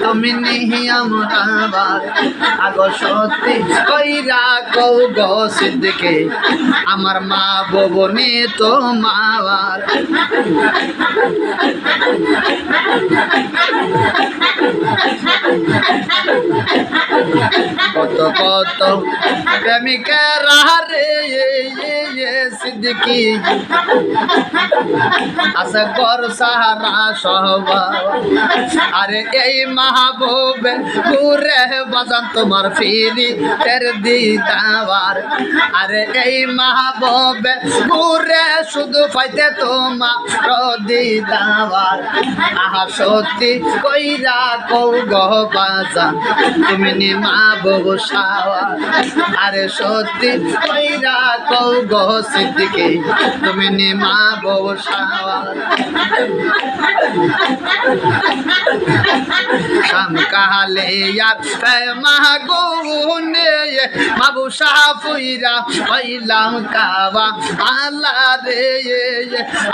তুমি নিহি আমরা আগো সত্যি কইরা কৌ গো সিদ্দিকে আমার মা ববনে তো মাওয়ার কত কত প্রেমিকের রে সিদ্দিকি। আছে গর সাহারা সহবা। আরে এই মাহবুবে ঘুরে বাজান তোমার ফিরি তের দিদাবার আরে এই মাহবুবে ঘুরে শুধু পাইতে তোমার দিদাবার আহা সত্যি কইরা কৌ গহ বাজান, তুমি নি মা বউ আরে সত্যি কইরা তুমি নিমা সাওয়া শাম কালে ইয়ার। মাগুনে মাবু সাফুইরা হইলাম কাবা। আল্লাহ রে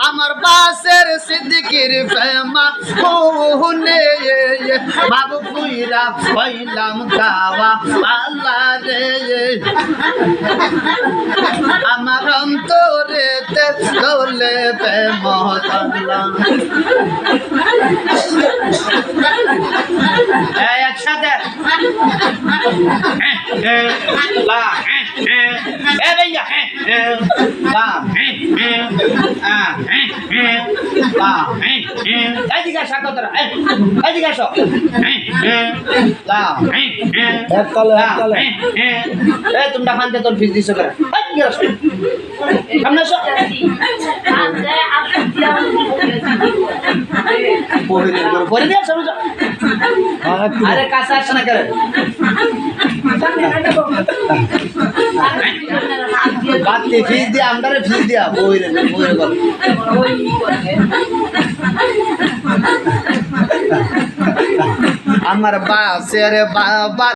আমার বাসের সিদ্দিকির প্রেমা। কুনে বাবু ফুইরা হইলাম কাবা। আল্লাহ রে আমার অন্তরে দোলে এই একসাথে। তোমরা ফানতে তোর ফিস দিছো করে। পরে দিয়ে আসো, বুঝো। আরে কাছে আসছে না দিয়া বইরে গল্প। আমার বাবা